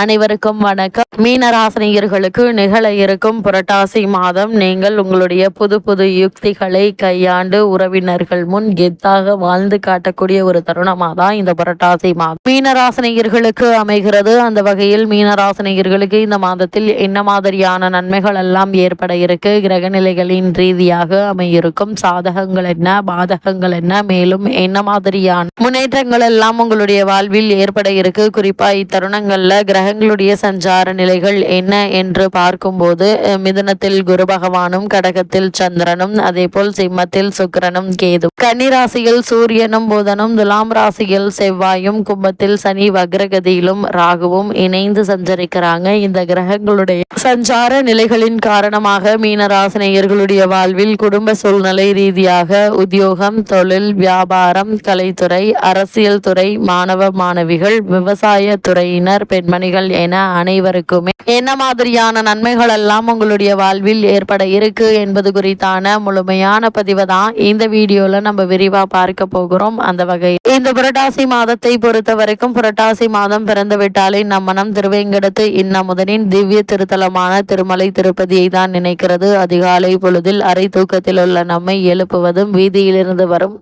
அனைவருக்கும் வணக்கம். மீனராசினியர்களுக்கு நிகழ இருக்கும் புரட்டாசி மாதம் நீங்கள் உங்களுடைய புது புது யுக்திகளை கையாண்டு உறவினர்கள் முன் கெத்தாக வாழ்ந்து காட்டக்கூடிய ஒரு தருணமாக தான் இந்த புரட்டாசி மாதம். மீனராசினியர்களுக்கு அமைகிறது. அந்த வகையில் மீனராசினியர்களுக்கு இந்த மாதத்தில் என்ன மாதிரியான நன்மைகள் எல்லாம் ஏற்பட இருக்கு? கிரகநிலைகளின் ரீதியாக அமையிருக்கும் சாதகங்கள் என்ன? பாதகங்கள் என்ன? மேலும் என்ன மாதிரியான முன்னேற்றங்கள் எல்லாம் உங்களுடைய வாழ்வில் ஏற்பட இருக்கு? குறிப்பா இத்தருணங்கள்ல கிரக கிரகங்களுடைய சஞ்சார நிலைகள் என்ன என்று பார்க்கும்போது மிதுனத்தில் குரு பகவானும் கடகத்தில் சந்திரனும் அதே போல் சிம்மத்தில் சுக்கிரனும் கேது கன்னிராசியில் சூரியனும் புதனும் துலாம் ராசியில் செவ்வாயும் கும்பத்தில் சனி வக்ரகதியிலும் ராகுவும் இணைந்து சஞ்சரிக்கிறாங்க. இந்த கிரகங்களுடைய சஞ்சார நிலைகளின் காரணமாக மீனராசினியர்களுடைய வாழ்வில் குடும்ப சூழ்நிலை ரீதியாக உத்தியோகம் தொழில் வியாபாரம் கலைத்துறை அரசியல் துறை மாணவ மாணவிகள் விவசாய துறையினர் பெண்மணிகள் என அனைவருக்குமே. என்ன மாதிரியான நன்மைகள் எல்லாம் உங்களுடைய வாழ்வில் ஏற்பட இருக்கு என்பது குறித்தான முழுமையான பதிவை தான் இந்த வீடியோல நம்ம விரிவா பார்க்க போகிறோம். அந்த வகையில் இந்த புரட்டாசி மாதத்தை பொறுத்த வரைக்கும் புரட்டாசி மாதம் பிறந்து விட்டாலே நம் மனம் திருவேங்கடத்து இன்னமுதனின் திவ்ய திருத்தலமான திருமலை திருப்பதியை தான் நினைக்கிறது. அதிகாலை பொழுதில் அரை தூக்கத்தில் உள்ள நம்மை எழுப்புவதும் வீதியிலிருந்து வரும்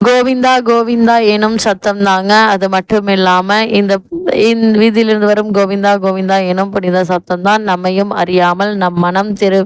கோவிந்தா கோவிந்தா எனும் சத்தம் தாங்க. அது மட்டும் இல்லாம இந்த வீதியிலிருந்து வரும் கோவிந்தா கோவிந்தா எனும் புனித சத்தம் தான் நம்மையும் அறியாமல் நம் மனம் திரு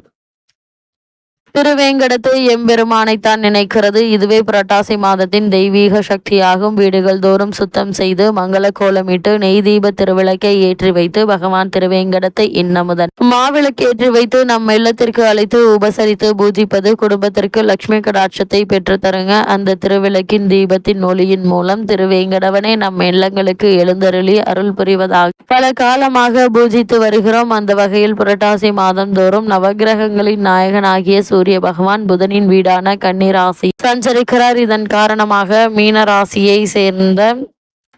திருவேங்கடத்து எம்பெருமானைத்தான் நினைக்கிறது. இதுவே புரட்டாசி மாதத்தின் தெய்வீக சக்தியாகும். வீடுகள் தோறும் சுத்தம் செய்து மங்கள கோலமிட்டு நெய் தீப திருவிளக்கை ஏற்றி வைத்து பகவான் திருவேங்கடத்தை இன்னமுதன் மாவிளக்கு ஏற்றி வைத்து நம் இல்லத்திற்கு அழைத்து உபசரித்து பூஜிப்பது குடும்பத்திற்கு லட்சுமி கடாட்சத்தை பெற்று தருங்க அந்த திருவிளக்கின் தீபத்தின் ஒளியின் மூலம் திருவேங்கடவனே நம் இல்லங்களுக்கு எழுந்தருளி அருள் புரிவதாக. பல காலமாக பூஜித்து வருகிறோம். அந்த வகையில் புரட்டாசி மாதம் தோறும் நவகிரகங்களின் நாயகனாகிய சூரிய பகவான் புதனின் வீடான கண்ணீராசி சஞ்சரிக்கிறார். இதன் காரணமாக மீன ராசியை சேர்ந்த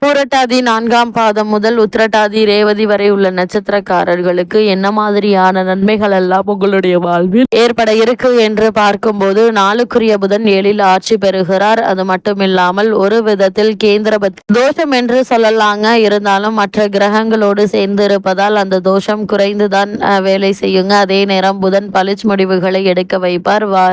பூரட்டாதி நான்காம் பாதம் முதல் உத்திரட்டாதி ரேவதி வரை உள்ள நட்சத்திரக்காரர்களுக்கு என்ன மாதிரியான நன்மைகள் எல்லாம் உங்களுடைய வாழ்வில் ஏற்பட இருக்கு என்று பார்க்கும்போது நாளுக்குரிய புதன் ஏழில் ஆட்சி பெறுகிறார். அது மட்டுமில்லாமல் ஒரு விதத்தில் கேந்திரபத் தோஷம் என்று சொல்லலாங்க. இருந்தாலும் மற்ற கிரகங்களோடு சேர்ந்து இருப்பதால் அந்த தோஷம் குறைந்துதான் வேலை செய்யுங்க. அதே நேரம் புதன் பளிச் முடிவுகளை எடுக்க வைப்பார். வா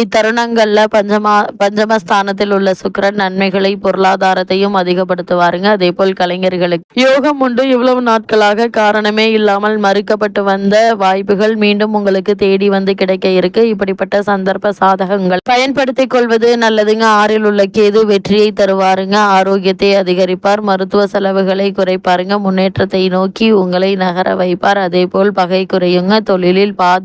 இத்தருணங்கள்ல பஞ்சமா பஞ்சமஸ்தானத்தில் உள்ள சுக்கிரன் நன்மைகளை பொருளாதாரத்தையும் அதிகப்படுத்துவாருங்க. அதே போல் கலைஞர்களுக்கு யோகம் உண்டு. இவ்வளவு நாட்களாக காரணமே இல்லாமல் மறுக்கப்பட்டு வந்த வாய்ப்புகள் மீண்டும் உங்களுக்கு தேடி வந்து கிடைக்க இருக்கு. இப்படிப்பட்ட சந்தர்ப்ப சாதகங்கள் பயன்படுத்திக் கொள்வது நல்லதுங்க. ஆறில் உள்ள கேது வெற்றியை தருவாருங்க. ஆரோக்கியத்தை அதிகரிப்பார். மருத்துவ செலவுகளை குறைப்பாருங்க. முன்னேற்றத்தை நோக்கி உங்களை நகர வைப்பார். அதே போல் பகை குறையுங்க. தொழிலில் பா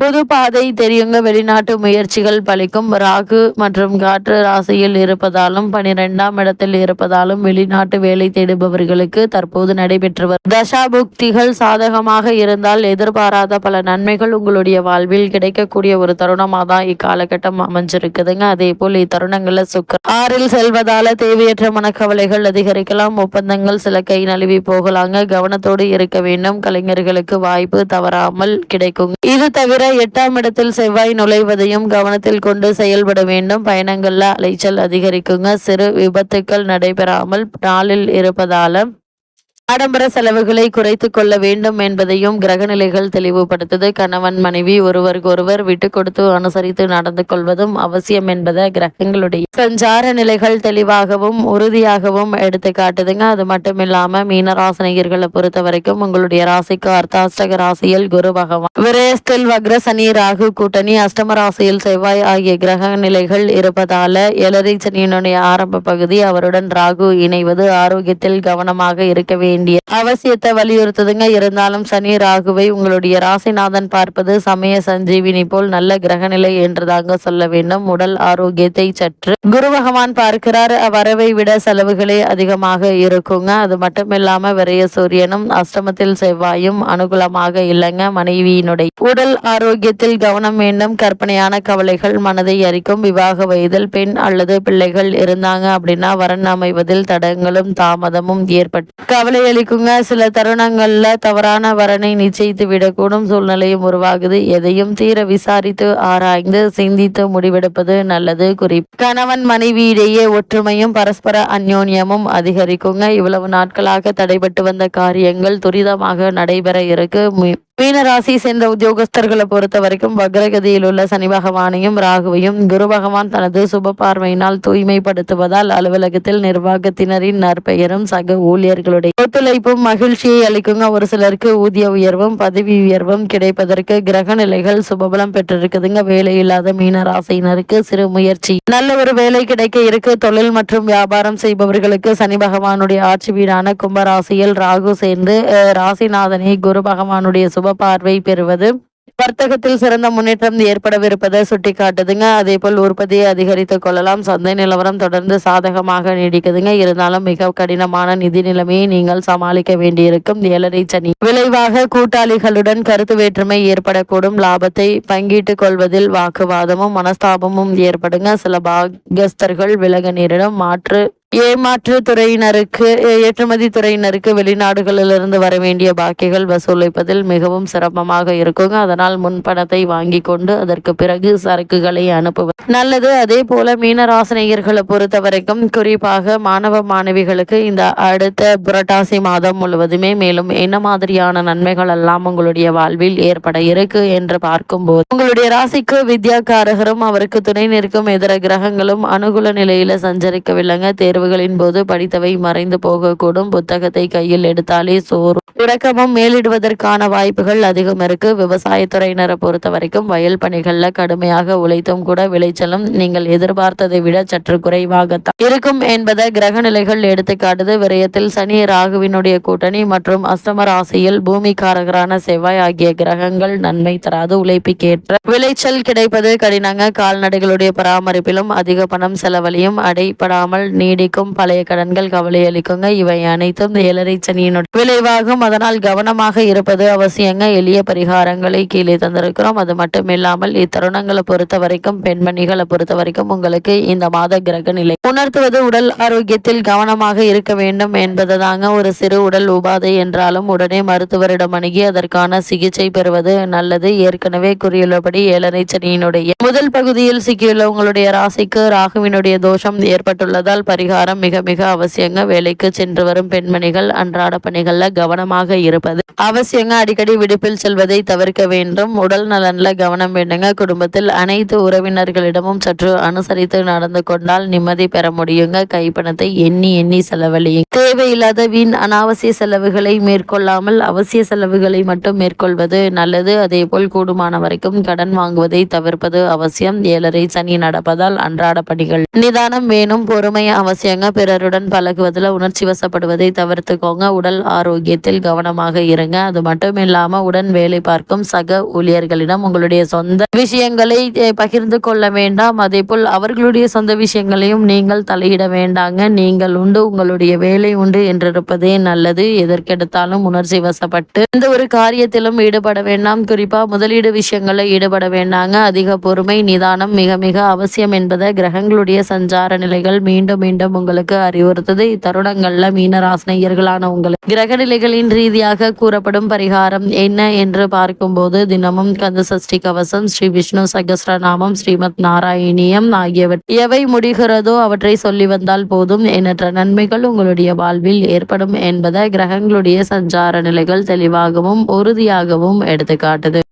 புது பாதை தெரியுங்க. வெளிநாட்டு முயற்சிகள் பலிக்கும் ராகு மற்றும் காற்று ராசியில் இருப்பதாலும் பனிரெண்டாம் இடத்தில் இருப்பதாலும் வெளிநாட்டு வேலை தேடுபவர்களுக்கு தற்போது நடைபெற்று வரும் தசாபுக்திகள் சாதகமாக இருந்தால் எதிர்பாராத பல நன்மைகள் உங்களுடைய வாழ்வில் கிடைக்கக்கூடிய ஒரு தருணமாக தான் இக்காலகட்டம் அமைஞ்சிருக்குதுங்க. அதே போல் இத்தருணங்கள்ல சுக்கர் ஆறில் செல்வதால தேவையற்ற மனக்கவலைகள் அதிகரிக்கலாம். ஒப்பந்தங்கள் சில கை நழுவி போகலாங்க. கவனத்தோடு இருக்க வேண்டும். கலைஞர்களுக்கு வாய்ப்பு தவறாமல் கிடைக்கும் இது தவிர எட்டாம் இடத்தில் செவ்வாய் நுழைவதையும் கவனத்தில் கொண்டு செயல்பட வேண்டும். பயணங்களில் அலைச்சல் அதிகரிக்குங்க. சிறு விபத்துக்கள் நடைபெறாமல் நாளில் இருப்பதால ஆடம்பர செலவுகளை குறைத்து கொள்ள வேண்டும் என்பதையும் கிரகநிலைகள் தெளிவுபடுத்துது. கணவன் மனைவி ஒருவருக்கொருவர் விட்டு கொடுத்து அனுசரித்து நடந்து கொள்வதும் அவசியம் என்பதை கிரகங்களுடைய சஞ்சார நிலைகள் தெளிவாகவும் உறுதியாகவும் எடுத்து காட்டுதுங்க. அது மட்டும் இல்லாம மீனராசனிகர்களை பொறுத்த வரைக்கும் உங்களுடைய ராசிக்கு அர்த்தாஷ்டக ராசியில் குரு பகவான். விரயஸ்தில் வக்ர சனி ராகு கூட்டணி அஷ்டம ராசியில் செவ்வாய் ஆகிய கிரக நிலைகள் இருப்பதால எலரி சனியினுடைய ஆரம்ப பகுதி அவருடன் ராகு இணைவது ஆரோக்கியத்தில் கவனமாக இருக்க வேண்டிய அவசியத்தை வலியுறுத்துதுங்க. இருந்தாலும் சனி ராகுவை உங்களுடைய ராசிநாதன் பார்ப்பது சமய சஞ்சீவினி போல் நல்ல கிரகநிலை என்றுதாங்க சொல்ல வேண்டும். உடல் ஆரோக்கியத்தை சற்று குரு பகவான் பார்க்கிறார். வரவை விட செலவுகளே அதிகமாக இருக்குங்க. அது மட்டும் இல்லாம விரைய சூரியனும் அஷ்டமத்தில் செவ்வாயும் அனுகூலமாக இல்லைங்க. மனைவியினுடைய உடல் ஆரோக்கியத்தில் கவனம் வேண்டும். கற்பனையான கவலைகள் மனதை அரிக்கும். விவாக வயதில் பெண் அல்லது பிள்ளைகள் இருந்தாங்க அப்படின்னா வரன் அமைவதில் தடங்களும் தாமதமும் ஏற்பட்டு கவலை அளிக்குங்க சில தருணங்களில் தவறான வரனை நிச்சயித்து விடக்கூடும் சூழ்நிலையும் உருவாகுது. எதையும் தீர விசாரித்து ஆராய்ந்து சிந்தித்து முடிவெடுப்பது நல்லது. குறிப்பு கணவன் மனைவியிடையே ஒற்றுமையும் பரஸ்பர அந்யோன்யமும் அதிகரிக்குங்க. இவ்வளவு நாட்களாக தடைபட்டு வந்த காரியங்கள் துரிதமாக நடைபெற இருக்கு. மீனராசி சேர்ந்த உத்தியோகஸ்தர்களை பொறுத்த வரைக்கும் வக்ரகதியில் உள்ள சனி பகவானையும் ராகுவையும் குரு பகவான் தனது சுப பார்வையினால் தூய்மைப்படுத்துவதால் அலுவலகத்தில் நிர்வாகத்தினரின் நற்பெயரும் சக ஊழியர்களுடைய ஒத்துழைப்பும் மகிழ்ச்சியை அளிக்குங்க. ஒரு சிலருக்கு ஊதிய உயர்வும் பதவி உயர்வும் கிடைப்பதற்கு கிரக நிலைகள் சுபபலம் பெற்றிருக்குதுங்க. வேலை இல்லாத மீனராசியினருக்கு சிறு முயற்சி. நல்ல ஒரு வேலை கிடைக்க இருக்கு. தொழில் மற்றும் வியாபாரம் செய்பவர்களுக்கு சனி பகவானுடைய ஆட்சி வீடான கும்பராசியில் ராகு சேர்ந்து ராசிநாதனை குரு பகவானுடைய சுப பார்வை பெறுவது. வர்த்தகத்தில் சிறந்த முன்னேற்றம் ஏற்படவிருப்பதை சுட்டிக்காட்டுதுங்க. அதே போல் உற்பத்தியை அதிகரித்துக் கொள்ளலாம். சந்தை நிலவரம் தொடர்ந்து சாதகமாக நீடிக்குதுங்க. இருந்தாலும் மிக கடினமான நிதி நிலைமையை நீங்கள் சமாளிக்க வேண்டியிருக்கும். ஏழரை சனி. விளைவாக கூட்டாளிகளுடன் கருத்து வேற்றுமை ஏற்படக்கூடும். லாபத்தை பங்கிட்டு கொள்வதில் வாக்குவாதமும் மனஸ்தாபமும் ஏற்படுங்க. சில பாகஸ்தர்கள் விலக நேரிடும். மாற்று ஏமாற்று துறையினருக்கு ஏற்றுமதி துறையினருக்கு வெளிநாடுகளிலிருந்து வர வேண்டிய பாக்கிகள் வசூலிப்பதில் மிகவும் சிரமமாக இருக்குங்க. அதனால் முன்பணத்தை வாங்கி கொண்டு அதற்கு பிறகு சரக்குகளை அனுப்புவது நல்லது. அதே போல மீனராசினியர்களை பொறுத்த வரைக்கும் குறிப்பாக மாணவ மாணவிகளுக்கு இந்த அடுத்த புரட்டாசி மாதம் முழுவதுமே மேலும் என்ன மாதிரியான நன்மைகள் எல்லாம் உங்களுடைய வாழ்வில் ஏற்பட இருக்கு என்று பார்க்கும்போது உங்களுடைய ராசிக்கு வித்யாக்காரகரும் அவருக்கு துணை நிற்கும் இதர கிரகங்களும் அனுகூல நிலையில சஞ்சரிக்கவில்லைங்க. தேர்வுகளின் போது படித்தவை மறைந்து போகக்கூடும். புத்தகத்தை கையில் எடுத்தாலே சோறு. உறக்கமும் மேலிடுவதற்கான வாய்ப்புகள் அதிகம் இருக்கு. விவசாயத்துறையினரை பொறுத்த வரைக்கும் வயல் பணிகள்ல கடுமையாக உழைத்தும் கூட விளைச்சலும் நீங்கள் எதிர்பார்த்ததை விட சற்று குறைவாகத்தான் இருக்கும் என்பதை கிரகநிலைகள் எடுத்துக்காட்டுது. விரயத்தில் சனி ராகுவினுடைய கூட்டணி மற்றும் அஸ்தம ராசியில் பூமிக்காரகரான செவ்வாய் ஆகிய கிரகங்கள் நன்மை தராது. உழைப்புக்கேற்ற விளைச்சல் கிடைப்பது கடினங்க. கால்நடைகளுடைய பராமரிப்பிலும் அதிக பணம் செலவழியும். அடைப்படாமல் நீடிக்கும் பழைய கடன்கள் கவலை அளிக்குங்க. இவை அனைத்தும் ஏழரை சனியினுடைய விளைவாகும். அதனால் கவனமாக இருப்பது அவசியங்க. எளிய பரிகாரங்களை கீழே தந்திருக்கிறோம். அது மட்டும் இல்லாமல் இத்தருணங்களை பொறுத்த வரைக்கும் பெண்மணிகளை பொறுத்த வரைக்கும் உங்களுக்கு இந்த மாத கிரக நிலை. உணர்த்துவது உடல் ஆரோக்கியத்தில் கவனமாக இருக்க வேண்டும் என்பது தாங்க ஒரு சிறு உடல் உபாதை என்றாலும் உடனே மருத்துவரிடம் அணுகி அதற்கான சிகிச்சை பெறுவது நல்லது. ஏற்கனவே கூறியுள்ளபடி ஏழரை சனியினுடைய முதல் பகுதியில் சிக்கியுள்ள உங்களுடைய ராசிக்கு ராகுவினுடைய தோஷம் ஏற்பட்டுள்ளதால் பரிகாரம் மிக மிக அவசியங்க வேலைக்கு சென்று வரும் பெண்மணிகள் அன்றாட பணிகள்ல கவனமாக இருப்பது. அவசியங்க அடிக்கடி விடுப்பில் செல்வதை தவிர்க்க வேண்டும். உடல் நலன்ல கவனம் வேண்டுங்க. குடும்பத்தில் அனைத்து உறவினர்களிடமும் சற்று அனுசரித்து நடந்து கொண்டால் நிம்மதி பெற முடியுங்க. கைப்பணத்தை எண்ணி எண்ணி செலவழியும் தேவையில்லாத வீண் அனாவசிய செலவுகளை மேற்கொள்ளாமல் அவசிய செலவுகளை மட்டும் மேற்கொள்வது நல்லது. அதே போல் கூடுமான வரைக்கும் கடன் வாங்குவதை தவிர்ப்பது அவசியம். ஏழரை சனி நடப்பதால் அன்றாட பணிகள். நிதானம் வேணும். பொறுமை அவசியம். அவசியங்க பிறருடன் பழகுவதில் உணர்ச்சி வசப்படுவதை தவிர்த்துக்கோங்க. உடல் ஆரோக்கியத்தில் கவனமாக இருங்க. அது மட்டும் இல்லாம உடன் வேலை பார்க்கும் சக ஊழியர்களிடம் உங்களுடைய சொந்த விஷயங்களை பகிர்ந்து கொள்ள வேண்டாம். அதே போல் அவர்களுடைய சொந்த விஷயங்களையும் நீங்கள் தலையிட வேண்டாங்க. நீங்கள் உண்டு உங்களுடைய வேலை உண்டு என்றிருப்பதே நல்லது. எதற்கெடுத்தாலும் உணர்ச்சி வசப்பட்டு எந்த ஒரு காரியத்திலும் ஈடுபட வேண்டாம். குறிப்பா முதலீடு விஷயங்களில் ஈடுபட வேண்டாங்க. அதிக பொறுமை நிதானம் மிக மிக அவசியம் என்பதை கிரகங்களுடைய சஞ்சார நிலைகள் மீண்டும் மீண்டும் உங்களுக்கு அறிவுறுத்தது. இத்தருணங்கள்ல மீனராசினியர்களான உங்களுக்கு கிரக நிலைகளின் ரீதியாக கூறப்படும் பரிகாரம் என்ன என்று பார்க்கும்போது தினமும் கந்த சஷ்டி கவசம் ஸ்ரீ விஷ்ணு சகசிரநாமம் ஸ்ரீமத் நாராயணியம் ஆகியவற்றை எவை முடிகிறதோ அவற்றை சொல்லி வந்தால் போதும். எண்ணற்ற நன்மைகள் உங்களுடைய வாழ்வில் ஏற்படும் என்பதை கிரகங்களுடைய சஞ்சார நிலைகள் தெளிவாகவும் உறுதியாகவும் எடுத்துக்காட்டுது.